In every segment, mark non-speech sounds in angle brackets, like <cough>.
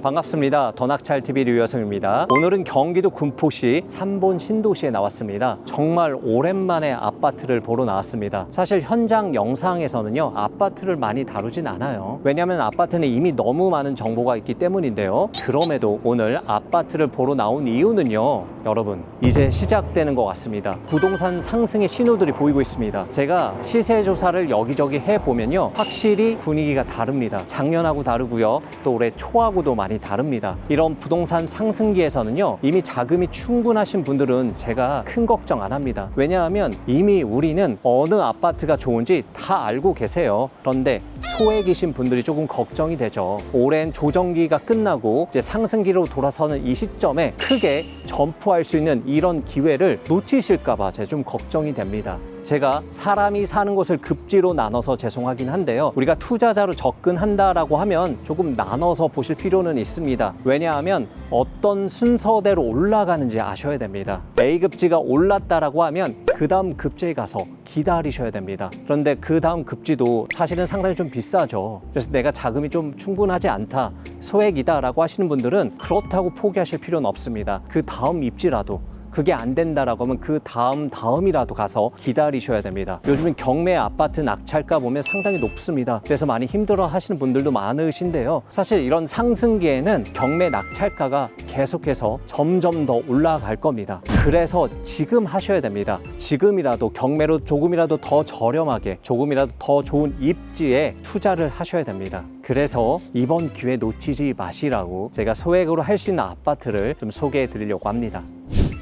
반갑습니다. 더낙찰TV 류여승입니다. 오늘은 경기도 군포시 삼본 신도시에 나왔습니다. 정말 오랜만에 아파트를 보러 나왔습니다. 사실 현장 영상에서는요, 아파트를 많이 다루진 않아요. 왜냐하면 아파트는 이미 너무 많은 정보가 있기 때문인데요. 그럼에도 오늘 아파트를 보러 나온 이유는요, 여러분, 이제 시작되는 것 같습니다. 부동산 상승의 신호들이 보이고 있습니다. 제가 시세 조사를 여기저기 해보면요, 확실히 분위기가 다릅니다. 작년하고 다르고요, 또 올해 초하고도 많이 다릅니다. 이런 부동산 상승기에서는요, 이미 자금이 충분하신 분들은 제가 큰 걱정 안 합니다. 왜냐하면 이미 우리는 어느 아파트가 좋은지 다 알고 계세요. 그런데 소액이신 분들이 조금 걱정이 되죠. 오랜 조정기가 끝나고 이제 상승기로 돌아서는 이 시점에 크게 점프할 수 있는 이런 기회를 놓치실까봐 제가 좀 걱정이 됩니다. 제가 사람이 사는 곳을 급지로 나눠서 죄송하긴 한데요. 우리가 투자자로 접근한다라고 하면 조금 나눠서 보실 필요는 있습니다. 왜냐하면 어떤 순서대로 올라가는지 아셔야 됩니다. A급지가 올랐다라고 하면 그 다음 급지에 가서 기다리셔야 됩니다. 그런데 그 다음 급지도 사실은 상당히 좀 비 싸죠. 그래서 내가 자금이 좀 충분하지 않다, 소액이다라고 하시는 분들은 그렇다고 포기하실 필요는 없습니다. 그 다음 입지라도 그게 안 된다라고 하면 그 다음 다음이라도 가서 기다리셔야 됩니다. 요즘은 경매 아파트 낙찰가 보면 상당히 높습니다. 그래서 많이 힘들어 하시는 분들도 많으신데요. 사실 이런 상승기에는 경매 낙찰가가 계속해서 점점 더 올라갈 겁니다. 그래서 지금 하셔야 됩니다. 지금이라도 경매로 조금이라도 더 저렴하게 조금이라도 더 좋은 입지에 투자를 하셔야 됩니다. 그래서 이번 기회 놓치지 마시라고 제가 소액으로 할 수 있는 아파트를 좀 소개해 드리려고 합니다.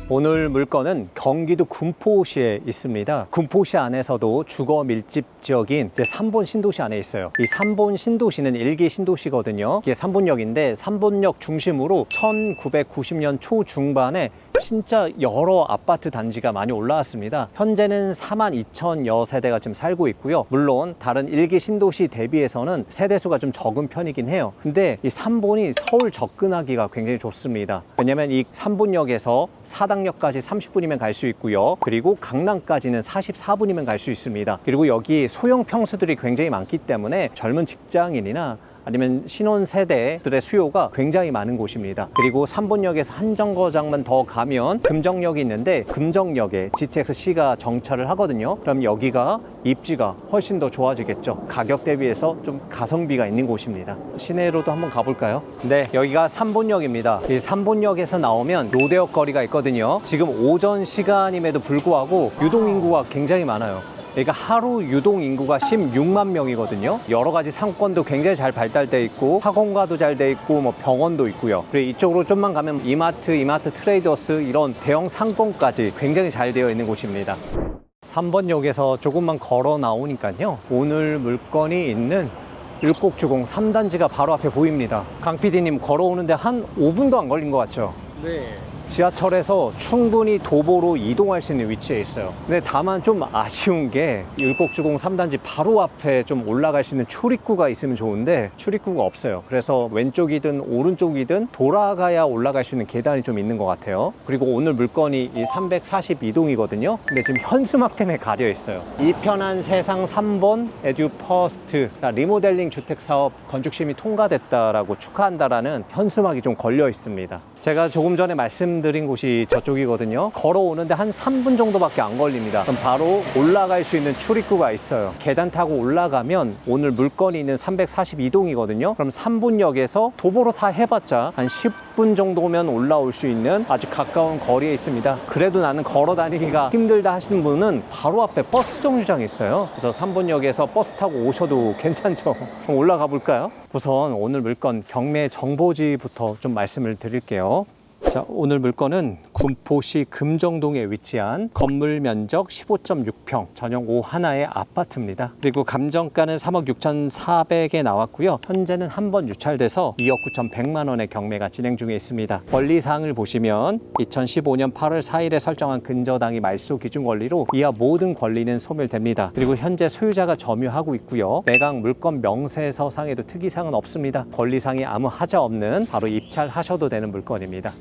오늘 물건은 경기도 군포시에 있습니다. 군포시 안에서도 주거 밀집 지역인 이제 삼본 신도시 안에 있어요. 이 삼본 신도시는 일기 신도시거든요. 이게 삼본역인데 삼본역 중심으로 1990년 초중반에 진짜 여러 아파트 단지가 많이 올라왔습니다. 현재는 4만 2천여 세대가 지금 살고 있고요. 물론 다른 일기 신도시 대비해서는 세대수가 좀 적은 편이긴 해요. 근데 이 삼본이 서울 접근하기가 굉장히 좋습니다. 왜냐면 이 삼본역에서 사당역까지 30분이면 갈 수 있고요. 그리고 강남까지는 44분이면 갈 수 있습니다. 그리고 여기 소형 평수들이 굉장히 많기 때문에 젊은 직장인이나 아니면 신혼 세대들의 수요가 굉장히 많은 곳입니다. 그리고 3본역에서 한 정거장만 더 가면 금정역이 있는데 금정역에 GTX-C가 정차를 하거든요. 그럼 여기가 입지가 훨씬 더 좋아지겠죠. 가격 대비해서 좀 가성비가 있는 곳입니다. 시내로도 한번 가볼까요? 네, 여기가 3본역입니다. 이 3본역에서 나오면 로데역 거리가 있거든요. 지금 오전 시간임에도 불구하고 유동 인구가 굉장히 많아요. 그러니까 하루 유동 인구가 16만 명이거든요. 여러 가지 상권도 굉장히 잘 발달돼 있고 학원가도 잘 돼 있고 뭐 병원도 있고요. 그리고 이쪽으로 좀만 가면 이마트, 이마트 트레이더스 이런 대형 상권까지 굉장히 잘 되어 있는 곳입니다. 3번 역에서 조금만 걸어 나오니까요. 오늘 물건이 있는 율곡주공 3단지가 바로 앞에 보입니다. 강 PD님 걸어오는데 한 5분도 안 걸린 것 같죠? 네. 지하철에서 충분히 도보로 이동할 수 있는 위치에 있어요. 근데 다만 좀 아쉬운 게 율곡주공 3단지 바로 앞에 좀 올라갈 수 있는 출입구가 있으면 좋은데 출입구가 없어요. 그래서 왼쪽이든 오른쪽이든 돌아가야 올라갈 수 있는 계단이 좀 있는 것 같아요. 그리고 오늘 물건이 이 342동이거든요. 근데 지금 현수막 때문에 가려 있어요. 이 편한 세상 3번 에듀 퍼스트 자, 리모델링 주택 사업 건축심이 통과됐다라고 축하한다라는 현수막이 좀 걸려 있습니다. 제가 조금 전에 말씀 드린 곳이 저쪽이거든요. 걸어오는데 한 3분 정도밖에 안 걸립니다. 그럼 바로 올라갈 수 있는 출입구가 있어요. 계단 타고 올라가면 오늘 물건이 있는 342동이거든요. 그럼 3분역에서 도보로 다 해봤자 한 10분 정도면 올라올 수 있는 아주 가까운 거리에 있습니다. 그래도 나는 걸어 다니기가 힘들다 하시는 분은 바로 앞에 버스 정류장이 있어요. 그래서 3분역에서 버스 타고 오셔도 괜찮죠. 올라가 볼까요? 우선 오늘 물건 경매 정보지부터 좀 말씀을 드릴게요. 자, 오늘 물건은 군포시 금정동에 위치한 건물 면적 15.6평 전용 5 하나의 아파트입니다. 그리고 감정가는 3억 6,400에 나왔고요. 현재는 한 번 유찰돼서 2억 9,100만 원의 경매가 진행 중에 있습니다. 권리사항을 보시면 2015년 8월 4일에 설정한 근저당이 말소 기준 권리로 이하 모든 권리는 소멸됩니다. 그리고 현재 소유자가 점유하고 있고요. 매각 물건 명세서 상에도 특이사항은 없습니다. 권리상이 아무 하자 없는 바로 입찰하셔도 되는 물건입니다.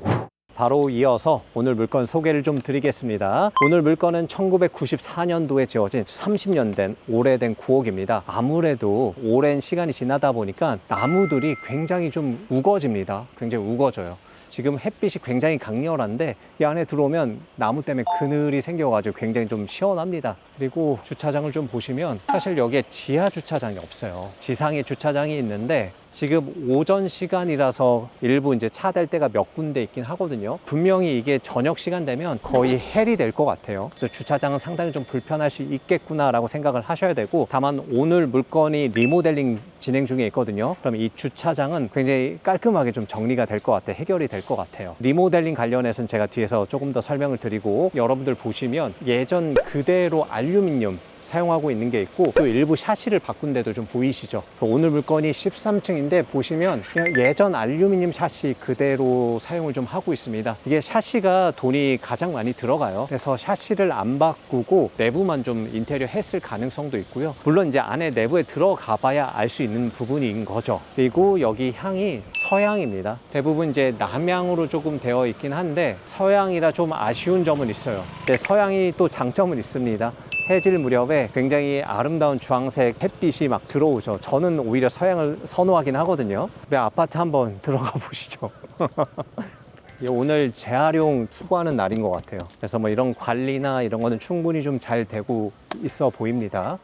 바로 이어서 오늘 물건 소개를 좀 드리겠습니다. 오늘 물건은 1994년도에 지어진 30년 된 오래된 구옥입니다. 아무래도 오랜 시간이 지나다 보니까 나무들이 굉장히 좀 우거집니다. 굉장히 우거져요. 지금 햇빛이 굉장히 강렬한데 이 안에 들어오면 나무 때문에 그늘이 생겨가지고 굉장히 좀 시원합니다. 그리고 주차장을 좀 보시면 사실 여기에 지하 주차장이 없어요. 지상에 주차장이 있는데 지금 오전 시간이라서 일부 이제 차댈 때가 몇 군데 있긴 하거든요. 분명히 이게 저녁 시간 되면 거의 헬이 될 것 같아요. 그래서 주차장은 상당히 좀 불편할 수 있겠구나라고 생각을 하셔야 되고 다만 오늘 물건이 리모델링 진행 중에 있거든요. 그럼 이 주차장은 굉장히 깔끔하게 좀 정리가 될 것 같아요. 해결이 될 것 같아요. 리모델링 관련해서는 제가 뒤에서 조금 더 설명을 드리고 여러분들 보시면 예전 그대로 알루미늄 사용하고 있는 게 있고 또 일부 샤시를 바꾼 데도 좀 보이시죠? 그 오늘 물건이 13층인데 보시면 그냥 예전 알루미늄 샤시 그대로 사용을 좀 하고 있습니다. 이게 샤시가 돈이 가장 많이 들어가요. 그래서 샤시를 안 바꾸고 내부만 좀 인테리어 했을 가능성도 있고요. 물론 이제 안에 내부에 들어가 봐야 알 수 있는 부분인 거죠. 그리고 여기 향이 서양입니다. 대부분 이제 남향으로 조금 되어 있긴 한데 서양이라 좀 아쉬운 점은 있어요. 서양이 또 장점은 있습니다 해질 무렵에 굉장히 아름다운 주황색 햇빛이 막 들어오죠. 저는 오히려 서양을 선호하긴 하거든요. 우리 아파트 한번 <laughs> 들어가 보시죠. <laughs> 예, 오늘 재활용 수고하는 날인 것 같아요. 그래서 뭐 이런 관리나 이런 거는 충분히 좀 잘 되고 있어 보입니다.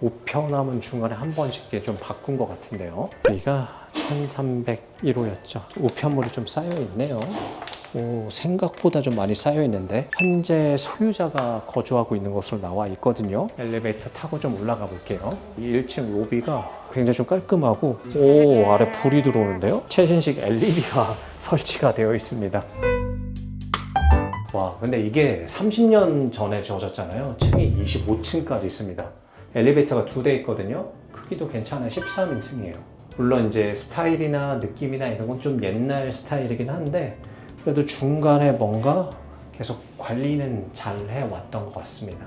우편함은 중간에 한 번씩 좀 바꾼 것 같은데요. 여기가 1301호였죠. 우편물이 좀 쌓여 있네요. 오, 생각보다 좀 많이 쌓여 있는데 현재 소유자가 거주하고 있는 것으로 나와 있거든요. 엘리베이터 타고 좀 올라가 볼게요. 이 1층 로비가 굉장히 좀 깔끔하고 오 아래 불이 들어오는데요. 최신식 LED가 <laughs> 설치가 되어 있습니다. 와, 근데 이게 30년 전에 지어졌잖아요. 층이 25층까지 있습니다. 엘리베이터가 두 대 있거든요. 크기도 괜찮아요. 13인승이에요. 물론 이제 스타일이나 느낌이나 이런 건 좀 옛날 스타일이긴 한데 그래도 중간에 뭔가 계속 관리는 잘 해왔던 것 같습니다.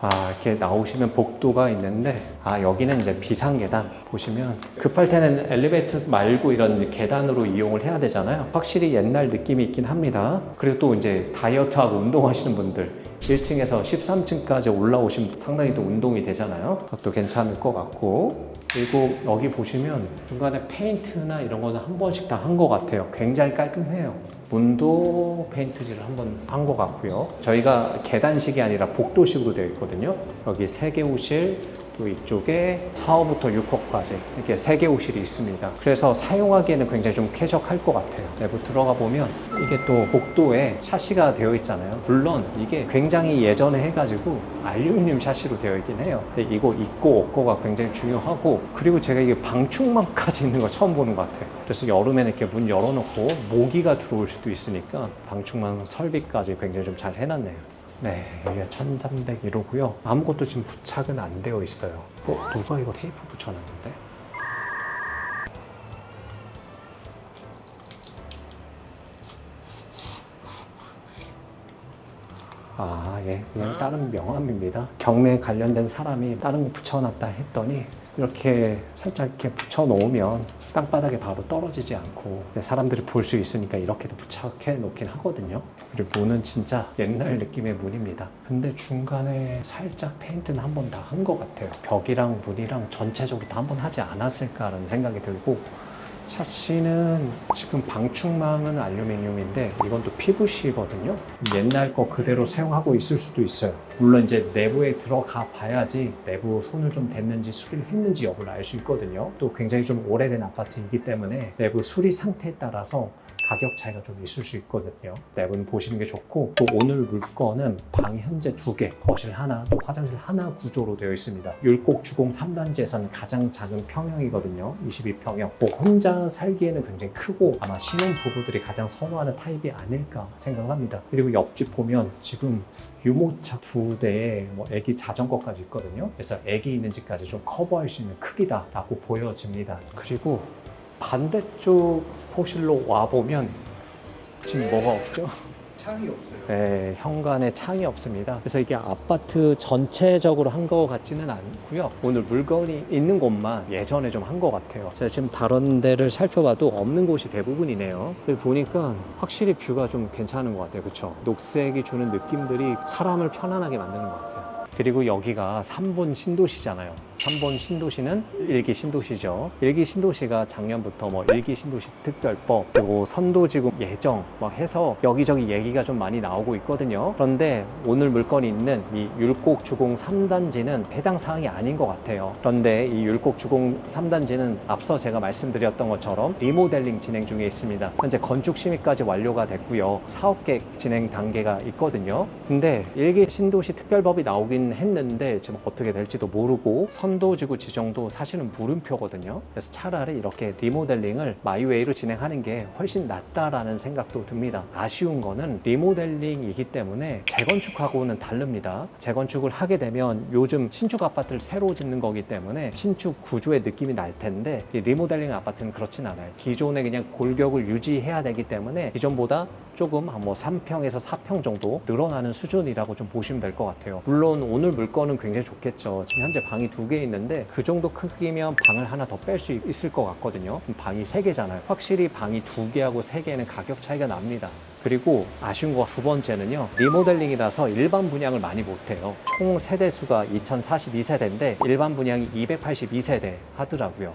아, 이렇게 나오시면 복도가 있는데, 아, 여기는 이제 비상계단. 보시면, 급할 때는 엘리베이터 말고 이런 계단으로 이용을 해야 되잖아요. 확실히 옛날 느낌이 있긴 합니다. 그리고 또 이제 다이어트하고 운동하시는 분들, 1층에서 13층까지 올라오시면 상당히 또 운동이 되잖아요. 그것도 괜찮을 것 같고. 그리고 여기 보시면 중간에 페인트나 이런 거는 한 번씩 다 한 것 같아요. 굉장히 깔끔해요. 문도 페인트질을 한번 한 것 같고요. 저희가 계단식이 아니라 복도식으로 되어 있거든요. 여기 세개호실, 또 이쪽에 4호부터 6호까지 이렇게 세 개 호실이 있습니다. 그래서 사용하기에는 굉장히 좀 쾌적할 것 같아요. 내부 들어가 보면 이게 또 복도에 샤시가 되어 있잖아요. 물론 이게 굉장히 예전에 해가지고 알루미늄 샤시로 되어 있긴 해요. 근데 이거 있고 없고가 굉장히 중요하고 그리고 제가 이게 방충망까지 있는 거 처음 보는 것 같아요. 그래서 여름에는 이렇게 문 열어놓고 모기가 들어올 수도 있으니까 방충망 설비까지 굉장히 좀 잘 해놨네요. 네, 여기가 1301호고요. 아무것도 지금 부착은 안 되어 있어요. 어, 누가 이거 테이프 붙여놨는데? 아, 예, 그냥 다른 명함입니다. 경매에 관련된 사람이 다른 거 붙여놨다 했더니 이렇게 살짝 이렇게 붙여놓으면 땅바닥에 바로 떨어지지 않고 사람들이 볼 수 있으니까 이렇게도 부착해 놓긴 하거든요. 그리고 문은 진짜 옛날 느낌의 문입니다. 근데 중간에 살짝 페인트는 한 번 다 한 것 같아요. 벽이랑 문이랑 전체적으로 다 한 번 하지 않았을까라는 생각이 들고 샤시는 지금 방충망은 알루미늄인데 이건 또 PVC거든요. 옛날 거 그대로 사용하고 있을 수도 있어요. 물론 이제 내부에 들어가 봐야지 내부 손을 좀 댔는지 수리를 했는지 여부를 알 수 있거든요. 또 굉장히 좀 오래된 아파트이기 때문에 내부 수리 상태에 따라서 가격 차이가 좀 있을 수 있거든요. 내부는 보시는 게 좋고 또 오늘 물건은 방 현재 두 개, 거실 하나, 또 화장실 하나 구조로 되어 있습니다. 율곡 주공 3단지에서는 가장 작은 평형이거든요. 22평형. 뭐 혼자 살기에는 굉장히 크고 아마 신혼 부부들이 가장 선호하는 타입이 아닐까 생각합니다. 그리고 옆집 보면 지금 유모차 두 대에 뭐 애기 자전거까지 있거든요. 그래서 애기 있는 집까지 좀 커버할 수 있는 크기다라고 보여집니다. 그리고 반대쪽 호실로 와 보면 지금 뭐가 없죠? 창이 없어요. 네, 현관에 창이 없습니다. 그래서 이게 아파트 전체적으로 한것 같지는 않고요. 오늘 물건이 있는 곳만 예전에 좀 한 것 같아요. 제가 지금 다른 데를 살펴봐도 없는 곳이 대부분이네요. 근데 보니까 확실히 뷰가 좀 괜찮은 것 같아요. 그렇죠? 녹색이 주는 느낌들이 사람을 편안하게 만드는 것 같아요. 그리고 여기가 3본 신도시잖아요. 3본 신도시는 일기 신도시죠. 일기 신도시가 작년부터 뭐 일기 신도시 특별법 그리고 선도지구 예정 뭐 해서 여기저기 얘기가 좀 많이 나오고 있거든요. 그런데 오늘 물건이 있는 이 율곡 주공 3단지는 해당 사항이 아닌 것 같아요. 그런데 이 율곡 주공 3단지는 앞서 제가 말씀드렸던 것처럼 리모델링 진행 중에 있습니다. 현재 건축 심의까지 완료가 됐고요. 사업 계획 진행 단계가 있거든요. 근데 일기 신도시 특별법이 나오 긴 했는데 지금 어떻게 될지도 모르고 선도지구 지정도 사실은 물음표거든요. 그래서 차라리 이렇게 리모델링을 마이웨이로 진행하는 게 훨씬 낫다라는 생각도 듭니다. 아쉬운 거는 리모델링이기 때문에 재건축하고는 다릅니다. 재건축을 하게 되면 요즘 신축 아파트를 새로 짓는 거기 때문에 신축 구조의 느낌이 날 텐데 이 리모델링 아파트는 그렇진 않아요. 기존에 그냥 골격을 유지해야 되기 때문에 기존보다 조금 한뭐 3평에서 4평 정도 늘어나는 수준이라고 좀 보시면 될 것 같아요. 물론 오늘 물건은 굉장히 좋겠죠. 지금 현재 방이 두 개 있는데 그 정도 크기면 방을 하나 더 뺄 수 있을 것 같거든요. 방이 세 개잖아요. 확실히 방이 두 개하고 세 개는 가격 차이가 납니다. 그리고 아쉬운 거 두 번째는요. 리모델링이라서 일반 분양을 많이 못해요. 총 세대 수가 2042세대인데 일반 분양이 282세대 하더라고요.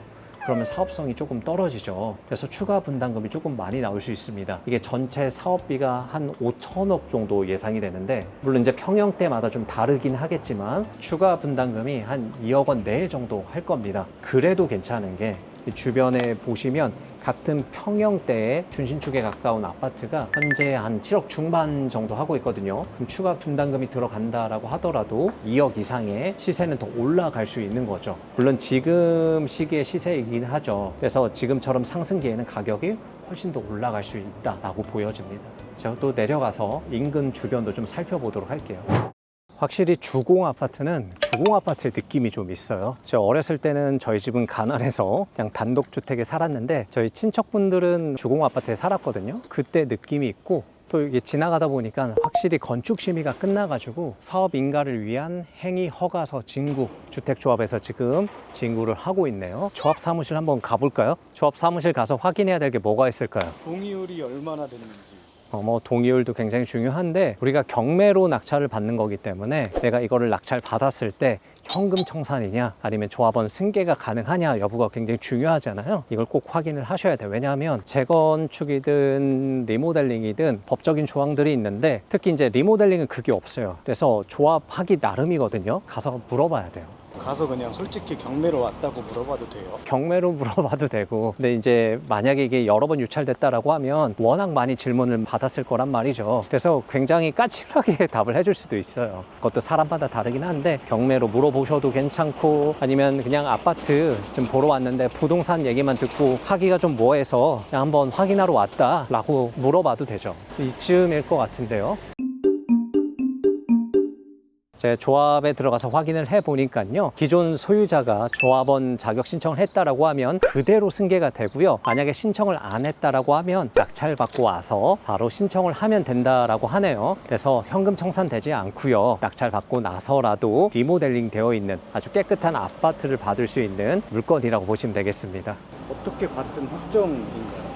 그러면 사업성이 조금 떨어지죠. 그래서 추가 분담금이 조금 많이 나올 수 있습니다. 이게 전체 사업비가 한 5천억 정도 예상이 되는데, 물론 이제 평형대마다 좀 다르긴 하겠지만, 추가 분담금이 한 2억 원 내에 정도 할 겁니다. 그래도 괜찮은 게, 이 주변에 보시면 같은 평형대의 중심축에 가까운 아파트가 현재 한 7억 중반 정도 하고 있거든요. 추가 분담금이 들어간다라고 하더라도 2억 이상의 시세는 더 올라갈 수 있는 거죠. 물론 지금 시기의 시세이긴 하죠. 그래서 지금처럼 상승기에는 가격이 훨씬 더 올라갈 수 있다라고 보여집니다. 제가 또 내려가서 인근 주변도 좀 살펴보도록 할게요. 확실히 주공 아파트는 주공 아파트의 느낌이 좀 있어요. 저 어렸을 때는 저희 집은 가난해서 그냥 단독 주택에 살았는데 저희 친척분들은 주공 아파트에 살았거든요. 그때 느낌이 있고 또 이게 지나가다 보니까 확실히 건축 심의가 끝나가지고 사업 인가를 위한 행위 허가서 진구 주택조합에서 지금 진구를 하고 있네요. 조합 사무실 한번 가볼까요? 조합 사무실 가서 확인해야 될 게 뭐가 있을까요? 동의율이 얼마나 되는지. 어, 뭐 동의율도 굉장히 중요한데 우리가 경매로 낙찰을 받는 거기 때문에 내가 이거를 낙찰 받았을 때 현금 청산이냐 아니면 조합원 승계가 가능하냐 여부가 굉장히 중요하잖아요. 이걸 꼭 확인을 하셔야 돼요. 왜냐하면 재건축이든 리모델링이든 법적인 조항들이 있는데 특히 이제 리모델링은 그게 없어요. 그래서 조합하기 나름이거든요. 가서 물어봐야 돼요. 가서 그냥 솔직히 경매로 왔다고 물어봐도 돼요. 경매로 <laughs> 물어봐도 되고 근데 이제 만약에 이게 여러 번 유찰됐다라고 하면 워낙 많이 질문을 받았을 거란 말이죠. 그래서 굉장히 까칠하게 <laughs> 답을 해줄 수도 있어요. 그것도 사람마다 다르긴 한데 경매로 물어보셔도 괜찮고 아니면 그냥 아파트 좀 보러 왔는데 부동산 얘기만 듣고 하기가 좀 뭐해서 그냥 한번 확인하러 왔다라고 물어봐도 되죠. 이쯤일 것 같은데요 제 조합에 들어가서 확인을 해 보니까요. 기존 소유자가 조합원 자격 신청을 했다라고 하면 그대로 승계가 되고요. 만약에 신청을 안 했다라고 하면 낙찰 받고 와서 바로 신청을 하면 된다라고 하네요. 그래서 현금 청산되지 않고요. 낙찰 받고 나서라도 리모델링 되어 있는 아주 깨끗한 아파트를 받을 수 있는 물건이라고 보시면 되겠습니다. 어떻게 받든 확정인가요?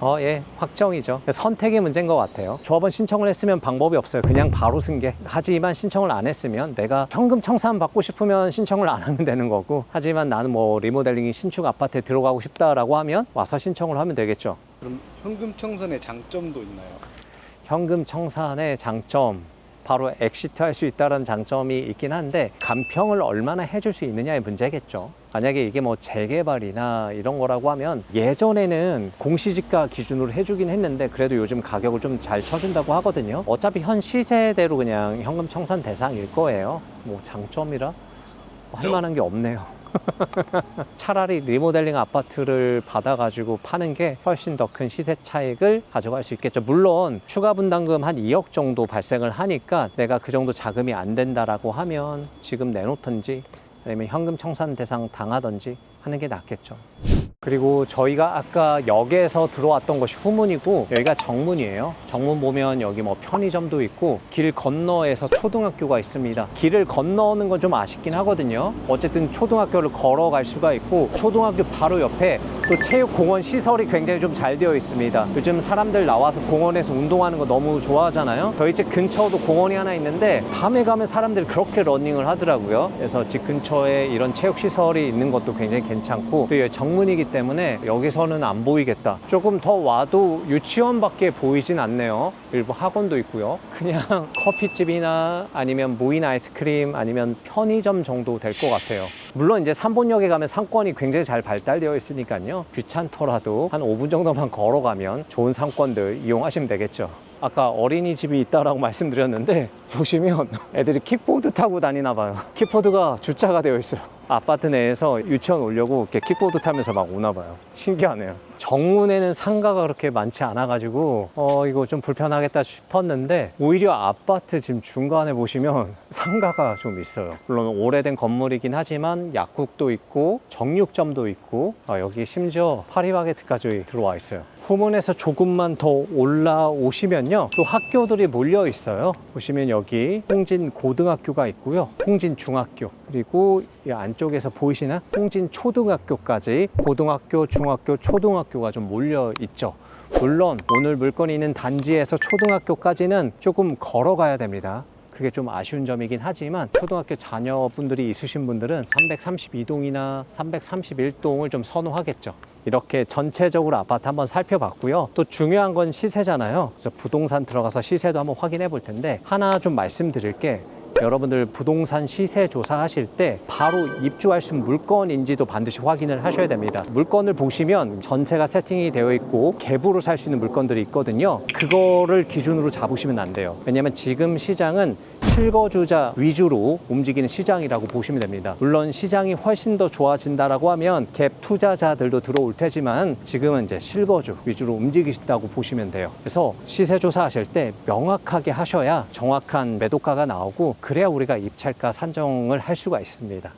어, 예, 확정이죠. 선택의 문제인 것 같아요. 조합원 신청을 했으면 방법이 없어요. 그냥 바로 승계. 하지만 신청을 안 했으면 내가 현금 청산 받고 싶으면 신청을 안 하면 되는 거고. 하지만 나는 뭐 리모델링이 신축 아파트에 들어가고 싶다라고 하면 와서 신청을 하면 되겠죠. 그럼 현금 청산의 장점도 있나요? 현금 청산의 장점. 바로 엑시트 할 수 있다는 장점이 있긴 한데 간평을 얼마나 해줄 수 있느냐의 문제겠죠. 만약에 이게 뭐 재개발이나 이런 거라고 하면 예전에는 공시지가 기준으로 해주긴 했는데 그래도 요즘 가격을 좀 잘 쳐준다고 하거든요. 어차피 현 시세대로 그냥 현금 청산 대상일 거예요. 뭐 장점이라 뭐할 만한 게 없네요. <laughs> 차라리 리모델링 아파트를 받아가지고 파는 게 훨씬 더 큰 시세 차익을 가져갈 수 있겠죠. 물론 추가 분담금 한 2억 정도 발생을 하니까 내가 그 정도 자금이 안 된다라고 하면 지금 내놓던지 아니면 현금 청산 대상 당하던지 하는 게 낫겠죠. 그리고 저희가 아까 역에서 들어왔던 것이 후문이고 여기가 정문이에요. 정문 보면 여기 뭐 편의점도 있고 길 건너에서 초등학교가 있습니다. 길을 건너는 건 좀 아쉽긴 하거든요. 어쨌든 초등학교를 걸어갈 수가 있고 초등학교 바로 옆에 또 체육공원 시설이 굉장히 좀 잘 되어 있습니다. 요즘 사람들 나와서 공원에서 운동하는 거 너무 좋아하잖아요. 저희 집 근처도 공원이 하나 있는데 밤에 가면 사람들이 그렇게 러닝을 하더라고요. 그래서 집 근처에 이런 체육 시설이 있는 것도 굉장히 괜찮고 또 정문이기 때문에 여기서는 안 보이겠다. 조금 더 와도 유치원밖에 보이진 않네요. 일부 학원도 있고요. 그냥 <laughs> 커피집이나 아니면 무인 아이스크림 아니면 편의점 정도 될 것 같아요. 물론 이제 삼본역에 가면 상권이 굉장히 잘 발달되어 있으니까요. 귀찮더라도 한 5분 정도만 걸어가면 좋은 상권들 이용하시면 되겠죠. 아까 어린이집이 있다라고 <laughs> 말씀드렸는데 보시면 애들이 킥보드 타고 다니나 봐요. 킥보드가 주차가 되어 있어요. 아파트 내에서 유치원 오려고 이렇게 킥보드 타면서 막 오나 봐요. 신기하네요. 정문에는 상가가 그렇게 많지 않아 가지고 어 이거 좀 불편하겠다 싶었는데 오히려 아파트 지금 중간에 보시면 상가가 좀 있어요. 물론 오래된 건물이긴 하지만 약국도 있고 정육점도 있고 아, 여기 심지어 파리바게트까지 들어와 있어요. 후문에서 조금만 더 올라오시면요. 또 학교들이 몰려 있어요. 보시면 여기 홍진 고등학교가 있고요. 홍진 중학교 그리고 이 안쪽에서 보이시나 홍진 초등학교까지 고등학교, 중학교, 초등학교가 좀 몰려 있죠. 물론 오늘 물건이 있는 단지에서 초등학교까지는 조금 걸어가야 됩니다. 그게 좀 아쉬운 점이긴 하지만 초등학교 자녀분들이 있으신 분들은 332동이나 331동을 좀 선호하겠죠. 이렇게 전체적으로 아파트 한번 살펴봤고요. 또 중요한 건 시세잖아요. 그래서 부동산 들어가서 시세도 한번 확인해 볼 텐데 하나 좀 말씀드릴 게 여러분들 부동산 시세 조사하실 때 바로 입주할 수 있는 물건인지도 반드시 확인을 하셔야 됩니다. 물건을 보시면 전체가 세팅이 되어 있고 갭으로 살 수 있는 물건들이 있거든요. 그거를 기준으로 잡으시면 안 돼요. 왜냐하면 지금 시장은 실거주자 위주로 움직이는 시장이라고 보시면 됩니다. 물론 시장이 훨씬 더 좋아진다라고 하면 갭 투자자들도 들어올 테지만 지금은 이제 실거주 위주로 움직이신다고 보시면 돼요. 그래서 시세 조사하실 때 명확하게 하셔야 정확한 매도가가 나오고 그래야 우리가 입찰가 산정을 할 수가 있습니다.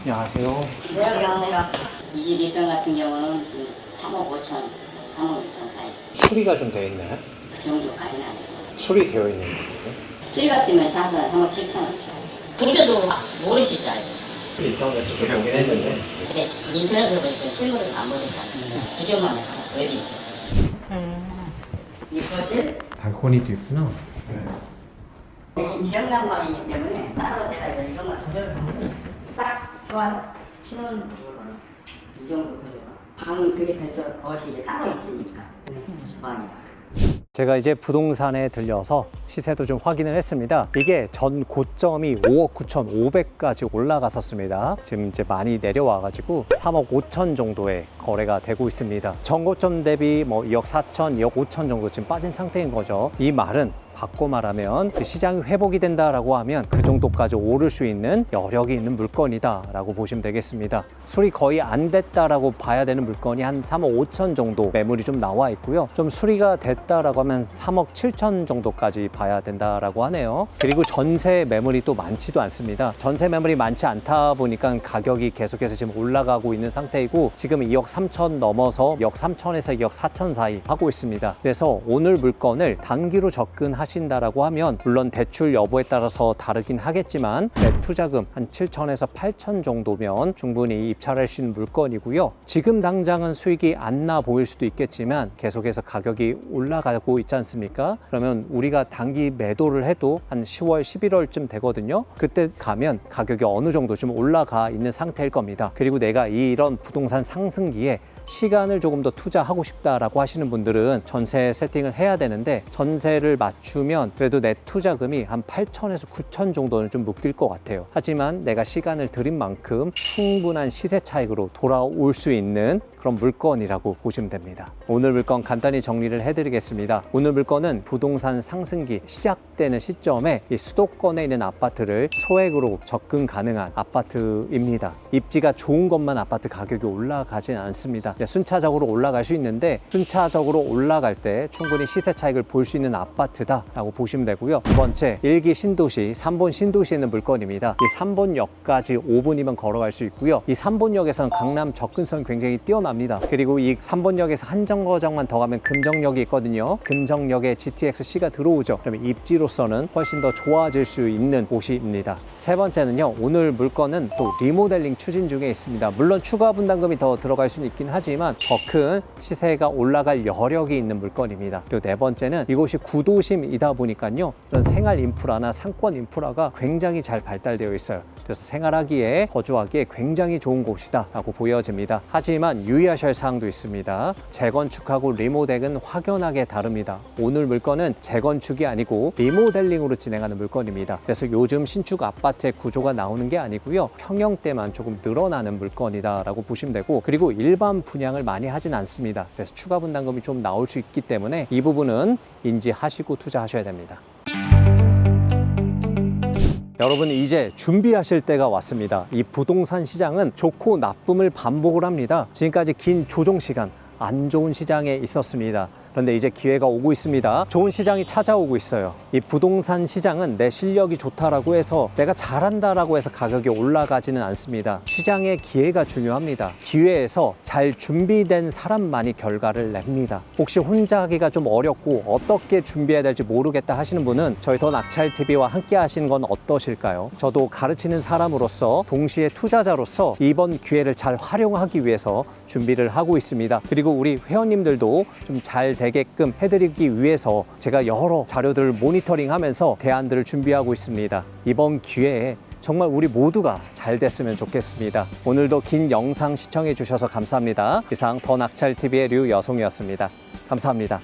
안녕하세요. 안녕하세요. 22평 같은 경우는 지금 3억 5천, 3억 6천 사이. 수리가 좀 되어 있나요? 그 정도까지는 아니고. 수리 되어 있는 거예요? 수리 같으면 사서 3억 7천 원. 근데도 모르시죠? 인터넷에서 좀 보긴 했는데 근데 인터넷으로 보시면 실물을 안 보셨잖아요. 구조만 해요. 웹이. 이 거실 발코니도 있구나. 지역 난방이기 때문에 따로 내가 이거 이것만 조절하면 딱 좋아요. 부분은 이 정도 구조가. 방 두개 별도로 거실이 따로 있으니까 주방이랑. 제가 이제 부동산에 들려서 시세도 좀 확인을 했습니다. 이게 전 고점이 5억 9,500까지 올라갔었습니다. 지금 이제 많이 내려와가지고 3억 5천 정도의 거래가 되고 있습니다. 전고점 대비 뭐 2억 4천, 2억 5천 정도 지금 빠진 상태인 거죠. 이 말은 바꿔 말하면 그 시장이 회복이 된다라고 하면 그 정도까지 오를 수 있는 여력이 있는 물건이다라고 보시면 되겠습니다. 수리 거의 안 됐다라고 봐야 되는 물건이 한 3억 5천 정도 매물이 좀 나와 있고요. 좀 수리가 됐다라고 하면 3억 7천 정도까지 봐야 된다라고 하네요. 그리고 전세 매물이 또 많지도 않습니다. 전세 매물이 많지 않다 보니까 가격이 계속해서 지금 올라가고 있는 상태이고 지금 2억 3천 넘어서 2억 3천에서 2억 4천 사이 하고 있습니다. 그래서 오늘 물건을 단기로 접근하 신다라고 하면 물론 대출 여부에 따라서 다르긴 하겠지만 내 투자금 한 7천에서 8천 정도면 충분히 입찰할 수 있는 물건이고요. 지금 당장은 수익이 안 나 보일 수도 있겠지만 계속해서 가격이 올라가고 있지 않습니까? 그러면 우리가 단기 매도를 해도 한 10월, 11월쯤 되거든요. 그때 가면 가격이 어느 정도 좀 올라가 있는 상태일 겁니다. 그리고 내가 이런 부동산 상승기에 시간을 조금 더 투자하고 싶다라고 하시는 분들은 전세 세팅을 해야 되는데 전세를 맞추면 그래도 내 투자금이 한 8천에서 9천 정도는 좀 묶일 것 같아요. 하지만 내가 시간을 들인 만큼 충분한 시세 차익으로 돌아올 수 있는 그런 물건이라고 보시면 됩니다. 오늘 물건 간단히 정리를 해드리겠습니다. 오늘 물건은 부동산 상승기 시작되는 시점에 이 수도권에 있는 아파트를 소액으로 접근 가능한 아파트입니다. 입지가 좋은 것만 아파트 가격이 올라가진 않습니다. 순차적으로 올라갈 수 있는데 순차적으로 올라갈 때 충분히 시세 차익을 볼 수 있는 아파트다라고 보시면 되고요. 두 번째, 일기 신도시, 3번 신도시에 있는 물건입니다. 이 3번역까지 5분이면 걸어갈 수 있고요. 이 3번역에서는 강남 접근성 굉장히 뛰어납니다. 그리고 이 3번역에서 한 정거장만 더 가면 금정역이 있거든요. 금정역에 GTX-C가 들어오죠. 그러면 입지로서는 훨씬 더 좋아질 수 있는 곳입니다. 세 번째는요. 오늘 물건은 또 리모델링 추진 중에 있습니다. 물론 추가 분담금이 더 들어갈 수는 있긴 하지만 더 큰 시세가 올라갈 여력이 있는 물건입니다. 그리고 네 번째는 이곳이 구도심이다 보니까요. 이런 생활 인프라나 상권 인프라가 굉장히 잘 발달되어 있어요. 그래서 생활하기에 거주하기에 굉장히 좋은 곳이다라고 보여집니다. 하지만 유 의하셔야 할 사항도 있습니다. 재건축하고 리모델은 확연하게 다릅니다. 오늘 물건은 재건축이 아니고 리모델링으로 진행하는 물건입니다. 그래서 요즘 신축 아파트의 구조가 나오는 게 아니고요. 평형대만 조금 늘어나는 물건이다라고 보시면 되고 그리고 일반 분양을 많이 하진 않습니다. 그래서 추가 분담금이 좀 나올 수 있기 때문에 이 부분은 인지하시고 투자하셔야 됩니다. 여러분 이제 준비하실 때가 왔습니다. 이 부동산 시장은 좋고 나쁨을 반복을 합니다. 지금까지 긴 조정 시간 안 좋은 시장에 있었습니다. 그런데 이제 기회가 오고 있습니다. 좋은 시장이 찾아오고 있어요. 이 부동산 시장은 내 실력이 좋다라고 해서 내가 잘한다라고 해서 가격이 올라가지는 않습니다. 시장의 기회가 중요합니다. 기회에서 잘 준비된 사람만이 결과를 냅니다. 혹시 혼자 하기가 좀 어렵고 어떻게 준비해야 될지 모르겠다 하시는 분은 저희 더 낙찰 TV와 함께 하시는 건 어떠실까요? 저도 가르치는 사람으로서 동시에 투자자로서 이번 기회를 잘 활용하기 위해서 준비를 하고 있습니다. 그리고 우리 회원님들도 좀잘 되게끔 해드리기 위해서 제가 여러 자료들을 모니터링 하면서 대안들을 준비하고 있습니다. 이번 기회에 정말 우리 모두가 잘 됐으면 좋겠습니다. 오늘도 긴 영상 시청해 주셔서 감사합니다. 이상 더 낙찰TV의 류여송이었습니다. 감사합니다.